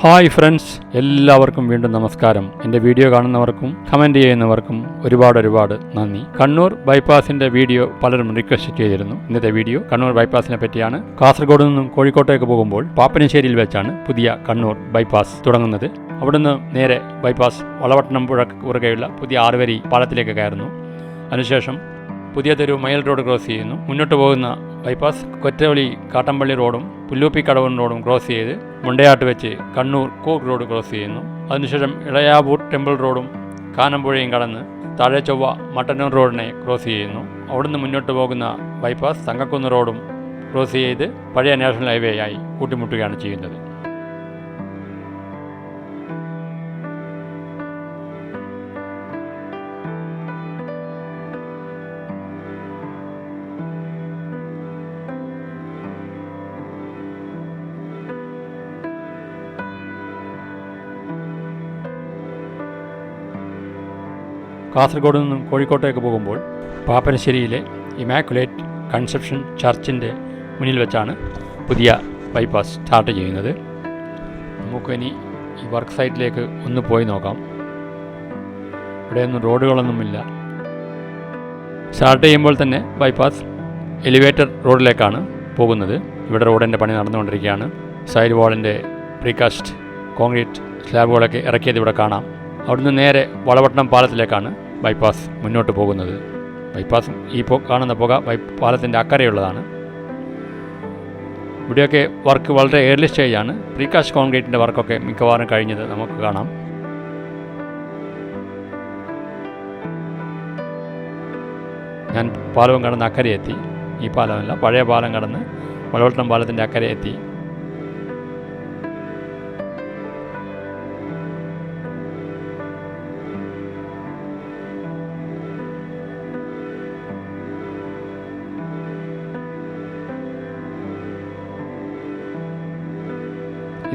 Hi friends എല്ലാവർക്കും വീണ്ടും നമസ്കാരം. എന്റെ വീഡിയോ കാണുന്നവർക്കും കമന്റ് ചെയ്യുന്നവർക്കും ഒരുപാട് ഒരുപാട് നന്ദി. കണ്ണൂർ ബൈപ്പാസിന്റെ വീഡിയോ പലരും റിക്വസ്റ്റ് ചെയ്തിരുന്നു. ഇന്നത്തെ വീഡിയോ കണ്ണൂർ ബൈപ്പാസിനെ പറ്റിയാണ്. കാസർഗോഡ് നിന്നും കോഴിക്കോട്ടേക്ക് പോകുമ്പോൾ പാപ്പനശ്ശേരിയിൽ വെച്ചാണ് പുതിയ കണ്ണൂർ ബൈപ്പാസ് തുടങ്ങുന്നത്. അവിടുന്ന് നേരെ ബൈപ്പാസ് വളവട്ടണം പുഴ കുറുകെയുള്ള പുതിയ ആറുവരി പാലത്തിലേക്ക് കയറുന്നു. അതിനുശേഷം പുതിയ തെരു മയിൽ റോഡ് ക്രോസ് ചെയ്യുന്നു. മുന്നോട്ട് പോകുന്ന ബൈപ്പാസ് കൊറ്റവളി കാട്ടമ്പള്ളി റോഡും പുല്ലൂപ്പി കടവൻ റോഡും ക്രോസ് ചെയ്ത് മുണ്ടയാട്ട് വെച്ച് കണ്ണൂർ കൂക്ക് റോഡ് ക്രോസ് ചെയ്യുന്നു. അതിനുശേഷം ഇളയാവൂർ ടെമ്പിൾ റോഡും കാനമ്പുഴയും കടന്ന് താഴെ ചൊവ്വ മട്ടന്നൂർ റോഡിനെ ക്രോസ് ചെയ്യുന്നു. അവിടുന്ന് മുന്നോട്ട് പോകുന്ന ബൈപ്പാസ് തങ്കക്കുന്ന് റോഡും ക്രോസ് ചെയ്ത് പഴയ നാഷണൽ ഹൈവേ ആയി കൂട്ടിമുട്ടുകയാണ് ചെയ്യുന്നത്. കാസർഗോഡ് നിന്നും കോഴിക്കോട്ടേക്ക് പോകുമ്പോൾ പാപ്പനശ്ശേരിയിലെ ഇമാക്കുലേറ്റ് കൺസെപ്ഷൻ ചർച്ചിന്റെ മുന്നിൽ വെച്ചാണ് പുതിയ ബൈപ്പാസ് സ്റ്റാർട്ട് ചെയ്യുന്നത്. നമുക്കിനി ഈ വർക്ക് സൈറ്റിലേക്ക് ഒന്ന് പോയി നോക്കാം. ഇവിടെയൊന്നും റോഡുകളൊന്നുമില്ല. സ്റ്റാർട്ട് ചെയ്യുമ്പോൾ തന്നെ ബൈപ്പാസ് എലിവേറ്റർ റോഡിലേക്കാണ് പോകുന്നത്. ഇവിടെ റോഡിന്റെ പണി നടന്നുകൊണ്ടിരിക്കുകയാണ്. സൈഡ് വാളിന്റെ പ്രീകാസ്റ്റ് കോൺക്രീറ്റ് സ്ലാബുകളൊക്കെ ഇറക്കിയത് ഇവിടെ കാണാം. അവിടുന്ന് നേരെ വളവട്ടണം പാലത്തിലേക്കാണ് ബൈപ്പാസ് മുന്നോട്ട് പോകുന്നത്. ബൈപ്പാസ് ഈ കാണുന്ന പുക ബൈ പാലത്തിന്റെ അക്കരയുള്ളതാണ്. ഇവിടെയൊക്കെ വർക്ക് വളരെ ഏർലി സ്റ്റേജാണ് പ്രീകാസ്റ്റ് കോൺക്രീറ്റിന്റെ വർക്കൊക്കെ മിക്കവാറും കഴിഞ്ഞത് നമുക്ക് കാണാം. ഞാൻ പാലവും കടന്ന് അക്കരെ എത്തി ഈ പാലമല്ല പഴയ പാലം കടന്ന് വളവട്ടണം പാലത്തിന്റെ അക്കരെ എത്തി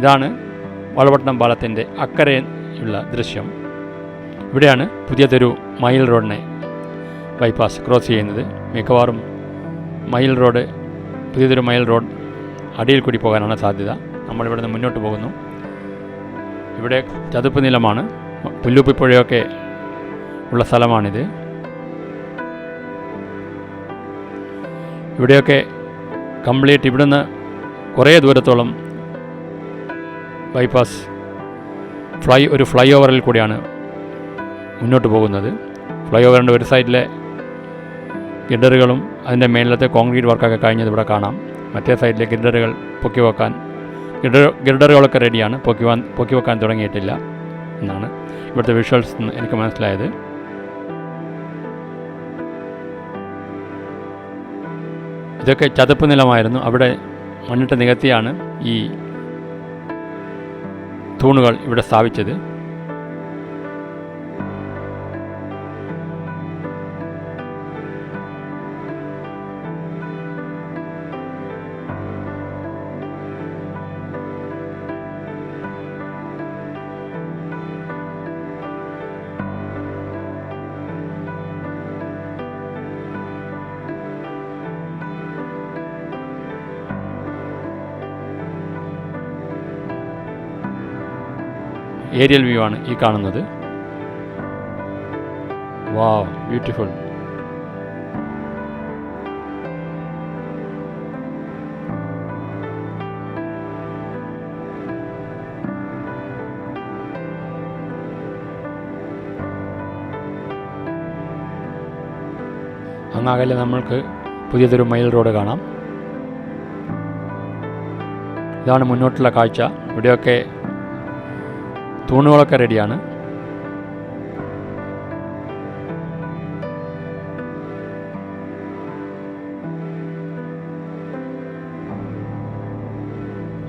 ഇതാണ് വളവട്ടം പാലത്തിന്റെ അക്കരെയുള്ള ദൃശ്യം. ഇവിടെയാണ് പുതിയതൊരു മയിൽ റോഡിനെ ബൈപ്പാസ് ക്രോസ് ചെയ്യുന്നത്. മിക്കവാറും മയിൽ റോഡ് പുതിയതൊരു മയിൽ റോഡ് അടിയിൽ കൂടി പോകാനാണ് സാധ്യത. നമ്മളിവിടെ നിന്ന് മുന്നോട്ട് പോകുന്നു. ഇവിടെ ചതുപ്പ് നിലമാണ്. പുല്ലുപ്പിപ്പുഴയൊക്കെ ഉള്ള സ്ഥലമാണിത്. ഇവിടെയൊക്കെ കംപ്ലീറ്റ് ഇവിടുന്ന് കുറേ ദൂരത്തോളം ബൈപ്പാസ് ഫ്ലൈ ഒരു ഫ്ലൈ ഓവറിൽ കൂടിയാണ് മുന്നോട്ട് പോകുന്നത്. ഫ്ലൈ ഓവറിന്റെ ഒരു സൈഡിലെ ഗിഡറുകളും അതിന്റെ മേലത്തെ കോൺക്രീറ്റ് വർക്കൊക്കെ കഴിഞ്ഞത് ഇവിടെ കാണാം. മറ്റേ സൈഡിലെ ഗിഡറുകൾ പൊക്കി വെക്കാൻ ഗിഡർ ഗിഡറുകളൊക്കെ റെഡിയാണ്. പൊക്കി വാൻ പൊക്കി വെക്കാൻ തുടങ്ങിയിട്ടില്ല എന്നാണ് ഇവിടുത്തെ വിഷ്വൽസ് എനിക്ക് മനസ്സിലായത്. ഇതൊക്കെ ചതുപ്പ് നിലമായിരുന്നു. അവിടെ മണ്ണിട്ട് നികത്തിയാണ് ഈ തൂണുകൾ ഇവിടെ സ്ഥാപിച്ചത്. ഏരിയൽ വ്യൂ ആണ് ഈ കാണുന്നത്. വാ ബ്യൂട്ടിഫുൾ. അങ്ങാകലെ നമ്മൾക്ക് പുതിയതൊരു മൈൽ റോഡ് കാണാം. ഇതാണ് മുന്നോട്ടുള്ള കാഴ്ച. ഇവിടെയൊക്കെ തൂണുകളൊക്കെ റെഡിയാണ്.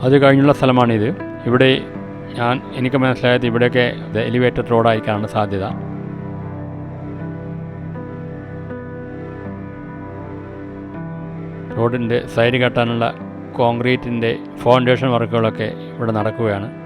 അത് കഴിഞ്ഞുള്ള സ്ഥലമാണിത്. ഇവിടെ ഞാൻ എനിക്ക് മനസ്സിലായത് ഇവിടെയൊക്കെ എലിവേറ്റഡ് റോഡായിക്കാണ് സാധ്യത. റോഡിന്റെ സൈഡ് കെട്ടാനുള്ള കോൺക്രീറ്റിന്റെ ഫൗണ്ടേഷൻ വർക്കുകളൊക്കെ ഇവിടെ നടക്കുകയാണ്.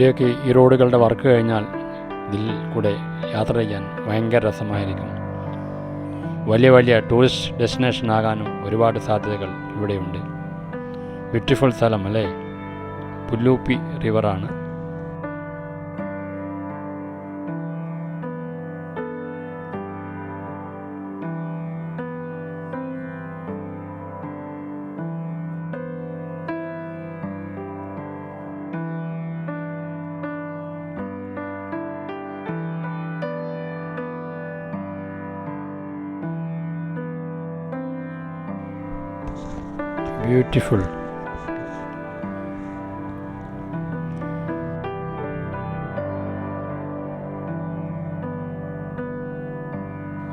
ഇവിടെയൊക്കെ ഈ റോഡുകളുടെ വർക്ക് കഴിഞ്ഞാൽ ഇതിൽ കൂടെ യാത്ര ചെയ്യാൻ ഭയങ്കര രസമായിരിക്കും. വലിയ വലിയ ടൂറിസ്റ്റ് ഡെസ്റ്റിനേഷൻ ആകാനും ഒരുപാട് സാധ്യതകൾ ഇവിടെയുണ്ട്. ബ്യൂട്ടിഫുൾ സ്ഥലം അല്ലേ? പുല്ലൂപ്പി റിവറാണ് ബ്യൂട്ടിഫുൾ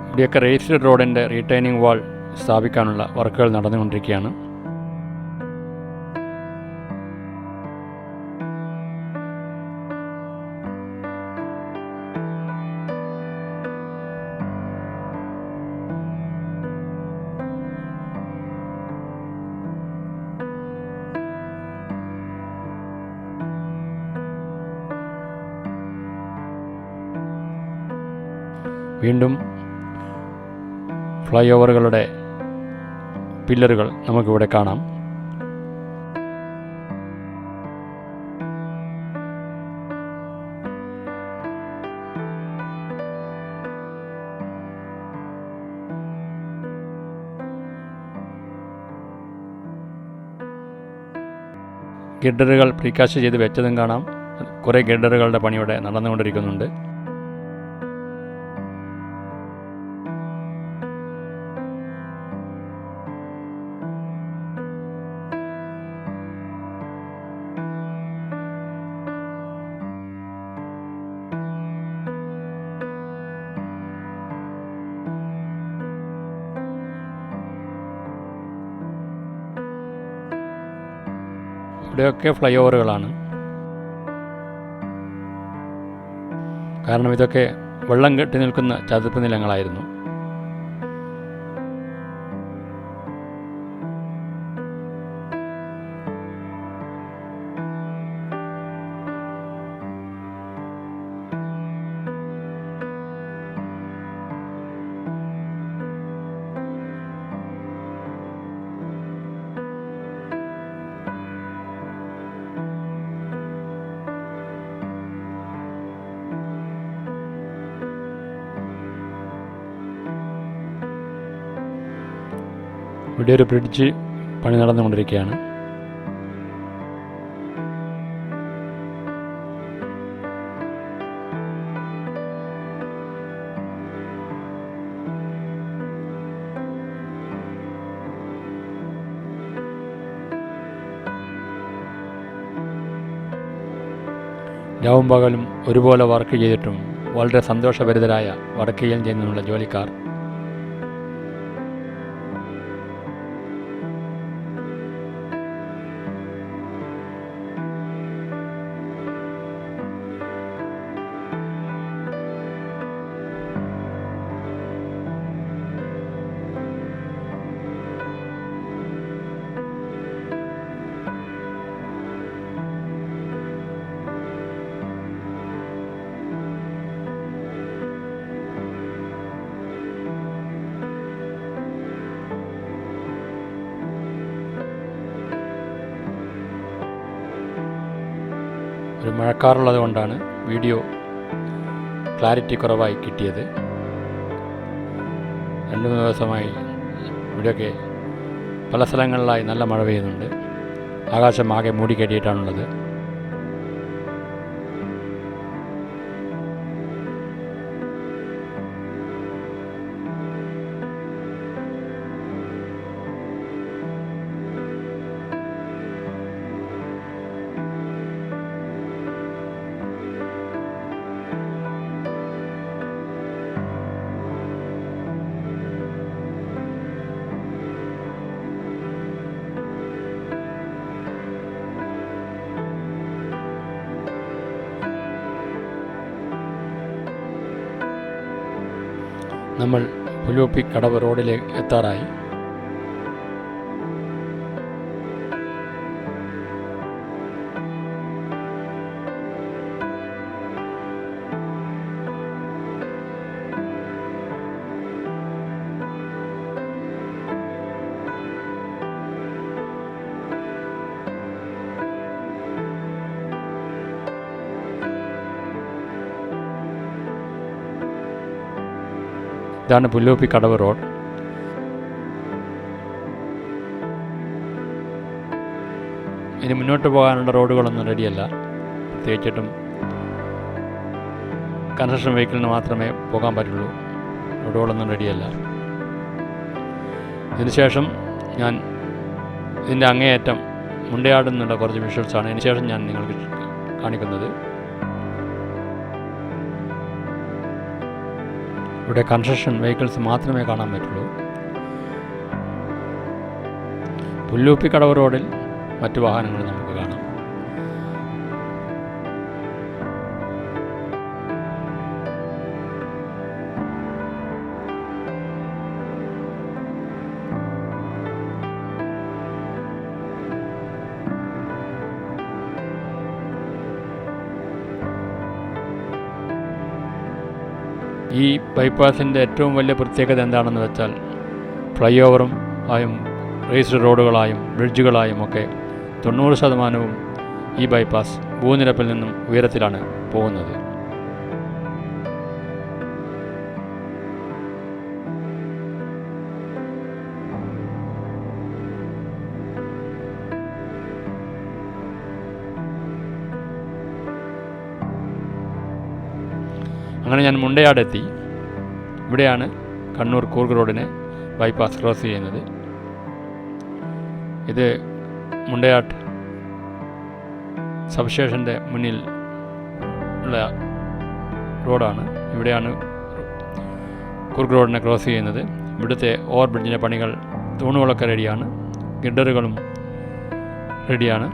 ഇവിടെയൊക്കെ റേസ്ഡ് റോഡിന്റെ റീറ്റൈനിങ് വാൾ സ്ഥാപിക്കാനുള്ള വർക്കുകൾ നടന്നുകൊണ്ടിരിക്കുകയാണ്. വീണ്ടും ഫ്ലൈ ഓവറുകളുടെ പില്ലറുകൾ നമുക്കിവിടെ കാണാം. ഗിഡറുകൾ പ്രീകാസ്റ്റ് ചെയ്ത് വെച്ചതും കാണാം. കുറേ ഗിഡറുകളുടെ പണിയുടെ നടന്നുകൊണ്ടിരിക്കുന്നുണ്ട്. ഇവിടെയൊക്കെ ഫ്ലൈ ഓവറുകളാണ് കാരണം ഇതൊക്കെ വെള്ളം കെട്ടി നിൽക്കുന്ന ചതുപ്പ് നിലങ്ങളായിരുന്നു. ഇവിടെ ഒരു ബ്രിഡ്ജ് പണി നടന്നുകൊണ്ടിരിക്കുകയാണ്. രാവും പകലും ഒരുപോലെ വർക്ക് ചെയ്തിട്ടും വളരെ സന്തോഷഭരിതരായ വടക്കുകയും ചെയ്യുന്നതിനുള്ള ജോലിക്കാർ ഒരു മഴക്കാറുള്ളത് കൊണ്ടാണ് വീഡിയോ ക്ലാരിറ്റി കുറവായി കിട്ടിയത്. രണ്ട് മൂന്ന് ദിവസമായി ഇവിടെയൊക്കെ പല സ്ഥലങ്ങളിലായി നല്ല മഴ പെയ്യുന്നുണ്ട്. ആകാശം ആകെ മൂടിക്കെട്ടിയിട്ടാണുള്ളത് നമ്മൾ പുലൂപ്പി കടവ് റോഡിലേക്ക് എത്താറായി. ഇതാണ് പുല്ലൂപ്പി കടവ് റോഡ്. ഇനി മുന്നോട്ട് പോകാനുള്ള റോഡുകളൊന്നും റെഡിയല്ല. പ്രത്യേകിച്ചിട്ടും കൺസ്ട്രക്ഷൻ വെഹിക്കിളിന് മാത്രമേ പോകാൻ പറ്റുള്ളൂ. റോഡുകളൊന്നും റെഡിയല്ല. ഇതിനുശേഷം ഞാൻ ഇതിന്റെ അങ്ങേയറ്റം മുണ്ടയാടുന്നുള്ള കുറച്ച് വിഷ്വൽസാണ് ഇതിനുശേഷം ഞാൻ നിങ്ങൾക്ക് കാണിക്കുന്നത്. ഇവിടെ കൺസ്ട്രക്ഷൻ വെഹിക്കിൾസ് മാത്രമേ കാണാൻ പറ്റുള്ളൂ. പുല്ലൂപ്പി കടവ് റോഡിൽ മറ്റു വാഹനങ്ങൾ നമുക്ക് ഈ ബൈപ്പാസിന്റെ ഏറ്റവും വലിയ പ്രത്യേകത എന്താണെന്ന് വെച്ചാൽ ഫ്ലൈ ഓവറും ആയും റേസ്ഡ് റോഡുകളായും ബ്രിഡ്ജുകളായും ഒക്കെ തൊണ്ണൂറ് ശതമാനവും ഈ ബൈപ്പാസ് ഭൂനിരപ്പിൽ നിന്നും ഉയരത്തിലാണ് പോകുന്നത്. അങ്ങനെ ഞാൻ മുണ്ടയാടെത്തി. ഇവിടെയാണ് കണ്ണൂർ കൂർഗ് റോഡിനെ ബൈപ്പാസ് ക്രോസ് ചെയ്യുന്നത്. ഇത് മുണ്ടയാട്ട് സബ്സ്റ്റേഷന്റെ മുന്നിൽ ഉള്ള റോഡാണ്. ഇവിടെയാണ് കുർഗ് റോഡിനെ ക്രോസ് ചെയ്യുന്നത്. ഇവിടുത്തെ ഓവർ ബ്രിഡ്ജിന്റെ പണികൾ തൂണുകളൊക്കെ റെഡിയാണ് ഗിഡറുകളും റെഡിയാണ്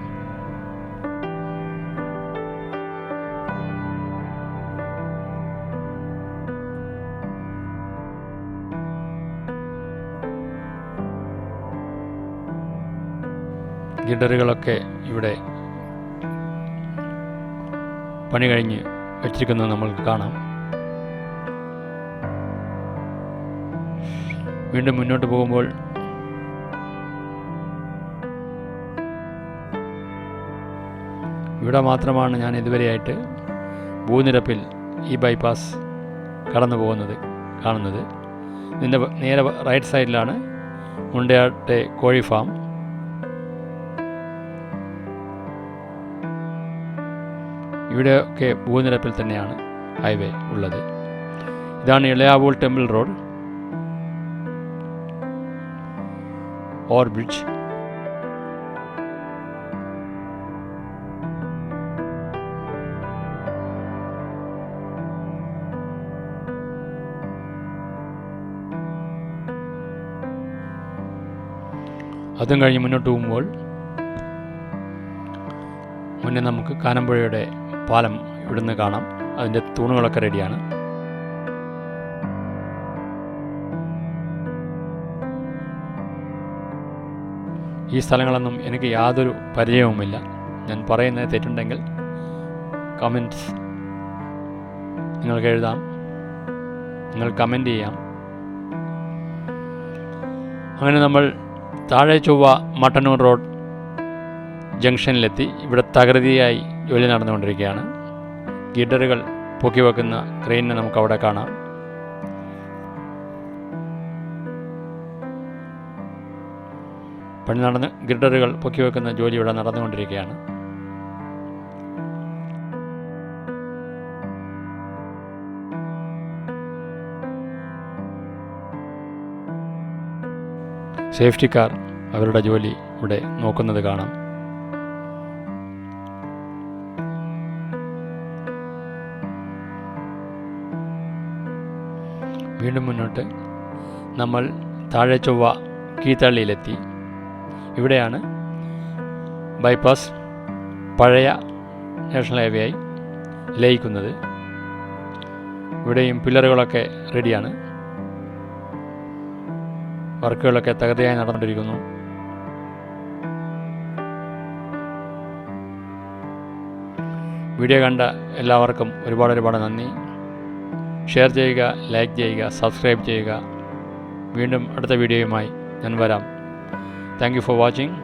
ഗിഡറുകളൊക്കെ ഇവിടെ പണി കഴിഞ്ഞ് വെച്ചിരിക്കുന്നത് നമ്മൾക്ക് കാണാം. വീണ്ടും മുന്നോട്ട് പോകുമ്പോൾ ഇവിടെ മാത്രമാണ് ഞാൻ ഇതുവരെയായിട്ട് ഭൂനിരപ്പിൽ ഈ ബൈപ്പാസ് കടന്നു പോകുന്നത് കാണുന്നത്. ഇതിന്റെ നേരെ റൈറ്റ് സൈഡിലാണ് മുണ്ടയാട്ടെ കോഴി ഫാം ഇവിടെയൊക്കെ ഭൂനിരപ്പിൽ തന്നെയാണ് ഹൈവേ ഉള്ളത്. ഇതാണ് ഇളയാവൂൾ ടെമ്പിൾ റോഡ്. Or bridge. അതും കഴിഞ്ഞ് മുന്നോട്ട് പോകുമ്പോൾ മുന്നേ നമുക്ക് കാനമ്പുഴയുടെ പാലം ഇവിടുന്ന് കാണാം. അതിന്റെ തൂണുകളൊക്കെ റെഡിയാണ്. ഈ സ്ഥലങ്ങളൊന്നും എനിക്ക് യാതൊരു പരിചയവുമില്ല. ഞാൻ പറയുന്നത് തെറ്റുണ്ടെങ്കിൽ കമന്റ്സ് നിങ്ങൾക്ക് എഴുതാം നിങ്ങൾ കമന്റ് ചെയ്യാം. അങ്ങനെ നമ്മൾ താഴെ ചൊവ്വ മട്ടന്നൂർ റോഡ് ജംഗ്ഷനിലെത്തി ഇവിടെ തകൃതിയായി ജോലി നടന്നുകൊണ്ടിരിക്കുകയാണ്. ഗിഡറുകൾ പൊക്കി വെക്കുന്ന ക്രെയിനിനെ നമുക്ക് അവിടെ കാണാം. പണി നടന്ന് പൊക്കി വെക്കുന്ന ജോലി ഇവിടെ നടന്നുകൊണ്ടിരിക്കുകയാണ്. സേഫ്റ്റിക്കാർ അവരുടെ ജോലി ഇവിടെ നോക്കുന്നത് കാണാം. വീണ്ടും മുന്നോട്ട് നമ്മൾ താഴെ ചൊവ്വ കീത്തള്ളിയിലെത്തി ഇവിടെയാണ് ബൈപ്പാസ് പഴയ നാഷണൽ ഹൈവേ ആയി ലയിക്കുന്നത്. ഇവിടെയും പില്ലറുകളൊക്കെ റെഡിയാണ് വർക്കുകളൊക്കെ തകൃതിയായി നടന്നുകൊണ്ടിരിക്കുന്നു. വീഡിയോ കണ്ട എല്ലാവർക്കും ഒരുപാട് ഒരുപാട് നന്ദി. ഷെയർ ചെയ്യുക ലൈക്ക് ചെയ്യുക സബ്സ്ക്രൈബ് ചെയ്യുക. വീണ്ടും അടുത്ത വീഡിയോയുമായി ഞാൻ വരാം. Thank for watching